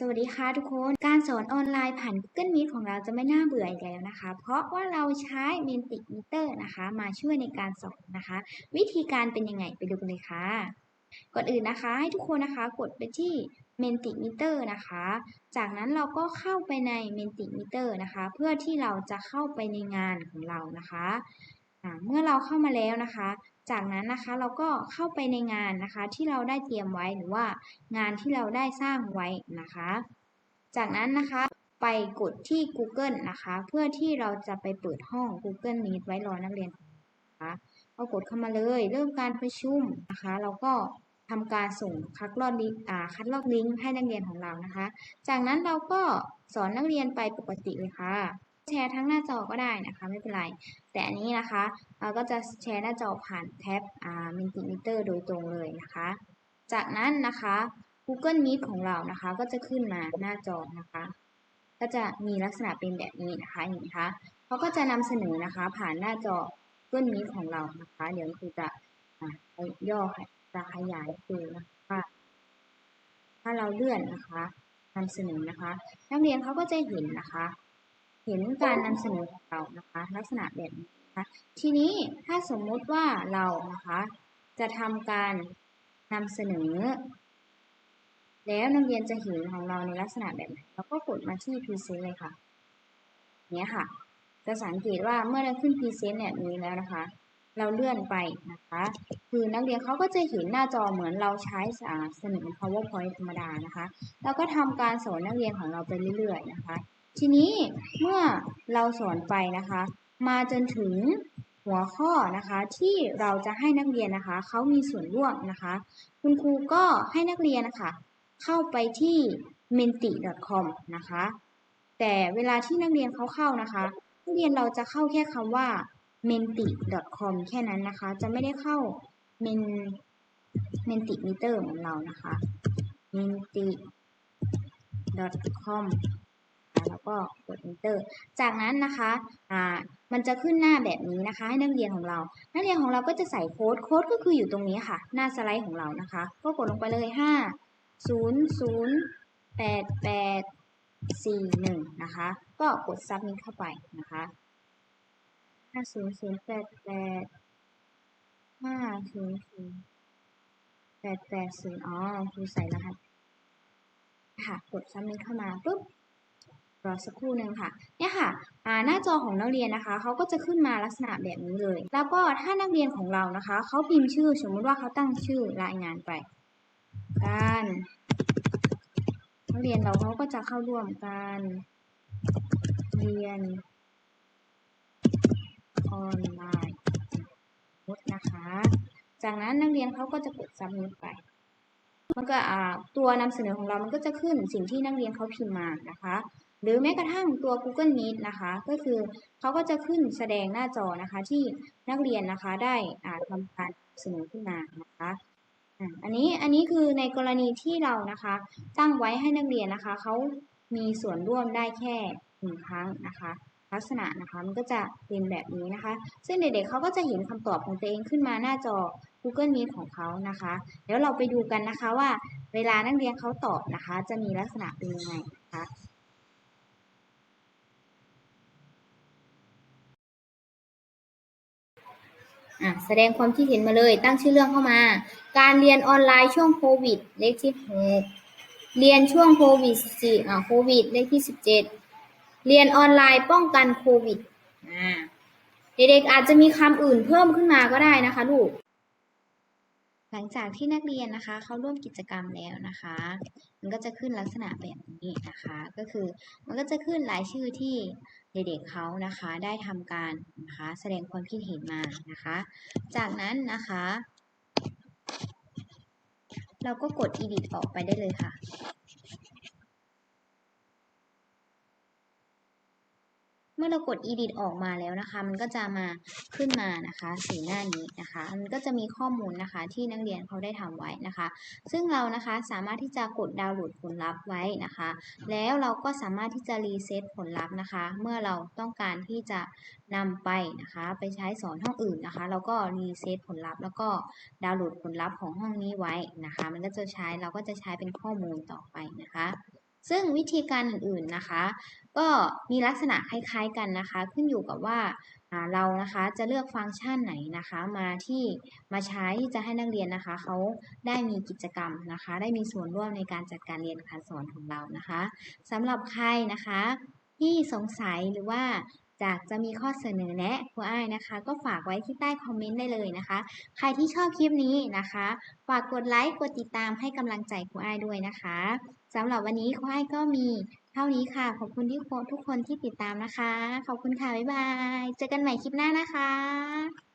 สวัสดีค่ะทุกคน การสอนออนไลน์ผ่าน Google Meet ของเราจะไม่น่าเบื่ออีกแล้วนะคะ เพราะว่าเราใช้ Mentimeter นะคะ มาช่วยในการสอนนะคะ วิธีการเป็นยังไงไปดูกันเลยค่ะ ก่อนอื่นนะคะให้ทุกคนนะคะกดไปที่ Mentimeter นะคะ จากนั้นเราก็เข้าไปใน Mentimeter นะคะ เพื่อที่เราจะเข้าไปในงานของเรานะคะ เมื่อเราเข้ามาแล้วนะคะ จากนั้นนะคะเราก็เข้าไปในงานนะคะ ที่เราได้เตรียมไว้หรือว่างานที่เราได้สร้างไว้นะคะ จากนั้นนะคะไปกดที่ Google นะคะ เพื่อที่เราจะไปเปิดห้อง Google Meet ไว้รอนักเรียนนะคะเรากดเข้ามาเลย เริ่มการประชุมนะคะเราก็ทำการส่งคัดลอกลิงก์คัดลอกลิงก์ให้นักเรียนของเรานะคะ จากนั้นเราก็สอนนักเรียนไปปกติเลยค่ะ แชร์ทั้งหน้าจอก็ได้นะคะ ไม่เป็นไร แต่อันนี้นะคะเราก็จะแชร์หน้าจอผ่านแท็บอ่า Mentimeter โดยตรงเลยนะคะ จากนั้นนะคะ Google Meet ของเรานะคะก็จะขึ้นมาหน้าจอนะคะ ก็จะมีลักษณะเป็นแบบนี้นะคะเห็นไหมคะเขาก็จะนำเสนอนะคะ ผ่านหน้าจอ Google Meet ของเรานะคะ เดี๋ยวครูจะย่อจะขยายดูนะคะถ้าเราเลื่อนนะคะนำเสนอนะคะ นักเรียนเขาก็จะเห็นนะคะ เห็นการนำเสนอของเรานะคะ ลักษณะแบบนี้นะคะทีนี้ถ้าสมมุติว่าเรานะคะจะทำการนำเสนอ แล้วนักเรียนจะเห็นของเราในลักษณะแบบไหนเราก็กดมาที่ Present เลยค่ะเนี้ยค่ะ จะสังเกตว่าเมื่อเราขึ้น Present เนี่ยนี้แล้วนะคะ เราเลื่อนไปนะคะ คือนักเรียนเขาก็จะเห็นหน้าจอเหมือนเราใช้เสนอ PowerPoint ธรรมดานะคะ แล้วก็ทำการสอนนักเรียนของเราไปเรื่อยๆนะคะ ทีนี้เมื่อเราสอนไปนะคะ มาจนถึงหัวข้อนะคะที่เราจะให้นักเรียนนะคะเขามีส่วนร่วมนะคะ คุณครูก็ให้นักเรียนนะคะเข้าไปที่ menti.com นะคะ แต่เวลาที่นักเรียนเขาเข้านะคะ นักเรียนเราจะเข้าแค่คำว่า menti.com แค่นั้นนะคะ จะไม่ได้เข้า men mentimeter ของเรานะคะ menti.com ก็กด enter จากนั้นนะคะอ่ามันจะขึ้นหน้าแบบนี้นะคะ ให้นักเรียนของเรา นักเรียนของเราก็จะใส่โค้ดโค้ดก็คืออยู่ตรงนี้ค่ะ หน้าสไลด์ของเรานะคะ ก็กดลงไปเลย 5 0 0 8 8 4 1 นะคะ ก็กด submit เข้าไปนะคะ5 0 0 8 8 5 0 0 8 8 0อ๋อครูใส่รหัสค่ะ กด submit เข้ามาปุ๊บ รอสักครู่หนึ่งค่ะ เนี่ยค่ะหน้าจอของนักเรียนนะคะเขาก็จะขึ้นมาลักษณะแบบนี้เลย แล้วก็ถ้านักเรียนของเรานะคะเขาพิมพ์ชื่อ สมมุติว่าเขาตั้งชื่อรายงานไปการนักเรียนเราเขาก็จะเข้าร่วมการเรียนออนไลน์มุดนะคะ จากนั้นนักเรียนเขาก็จะกด submit ไป มันก็ตัวนำเสนอของเรามันก็จะขึ้นสิ่งที่นักเรียนเขาพิมพ์มานะคะ หรือแม้กระทั่งตัว Google Meet นะคะ ก็คือเขาก็จะขึ้นแสดงหน้าจอนะคะที่นักเรียนนะคะได้อ่าทำการเสนอขึ้นมานะคะอันนี้อันนี้คือในกรณีที่เรานะคะ ตั้งไว้ให้นักเรียนนะคะเขามีส่วนร่วมได้แค่หนึ่งครั้งนะคะ ลักษณะนะคะมันก็จะเป็นแบบนี้นะคะ ซึ่งเด็กๆเขาก็จะเห็นคำตอบของตัวเองขึ้นมาหน้าจอ Google Meet ของเขานะคะ เดี๋ยวเราไปดูกันนะคะว่าเวลานักเรียนเขาตอบนะคะ จะมีลักษณะเป็นยังไงนะคะ อะแสดงความคิดเห็นมาเลย ตั้งชื่อเรื่องเข้ามา การเรียนออนไลน์ช่วงโควิด เลขที่หกเรียนช่วงโควิดสี่อ่าโควิด เลขที่สิบเจ็ดเรียนออนไลน์ป้องกันโควิดอ่าเด็กๆอาจจะมีคำอื่นเพิ่มขึ้นมาก็ได้นะคะลูก หลังจากที่นักเรียนนะคะเขาร่วมกิจกรรมแล้วนะคะ มันก็จะขึ้นลักษณะแบบนี้นะคะ ก็คือมันก็จะขึ้นรายชื่อที่เด็กๆเขานะคะ ได้ทำการนะคะแสดงความคิดเห็นมานะคะ จากนั้นนะคะ เราก็กด edit ออกไปได้เลยค่ะ เมื่อเรากด edit ออกมาแล้วนะคะ มันก็จะมาขึ้นมานะคะสีหน้านี้นะคะ มันก็จะมีข้อมูลนะคะที่นักเรียนเขาได้ทำไว้นะคะ ซึ่งเรานะคะสามารถที่จะกดดาวน์โหลดผลลัพธ์ไว้นะคะ แล้วเราก็สามารถที่จะรีเซ็ตผลลัพธ์นะคะ เมื่อเราต้องการที่จะนำไปนะคะ ไปใช้สอนห้องอื่นนะคะ เราก็รีเซ็ตผลลัพธ์แล้วก็ดาวน์โหลดผลลัพธ์ของห้องนี้ไว้นะคะ มันก็จะใช้เราก็จะใช้เป็นข้อมูลต่อไปนะคะ ซึ่งวิธีการอื่นๆนะคะ ก็มีลักษณะคล้ายๆกันนะคะ ขึ้นอยู่กับว่าเรานะคะจะเลือกฟังก์ชันไหนนะคะมาที่มาใช้ที่จะให้นักเรียนนะคะเขาได้มีกิจกรรมนะคะ ได้มีส่วนร่วมในการจัดการเรียนการสอนของเรานะคะสำหรับใครนะคะที่สงสัยหรือว่า จากจะมีข้อเสนอแนะครูอ้ายนะคะ ก็ฝากไว้ที่ใต้คอมเมนต์ได้เลยนะคะ ใครที่ชอบคลิปนี้นะคะ ฝากกดไลค์กดติดตามให้กำลังใจครูอ้ายด้วยนะคะสำหรับวันนี้ครูอ้ายก็มีเท่านี้ค่ะ ขอบคุณที่ทุกคนที่ติดตามนะคะ ขอบคุณค่ะบ๊ายบาย เจอกันใหม่คลิปหน้านะคะ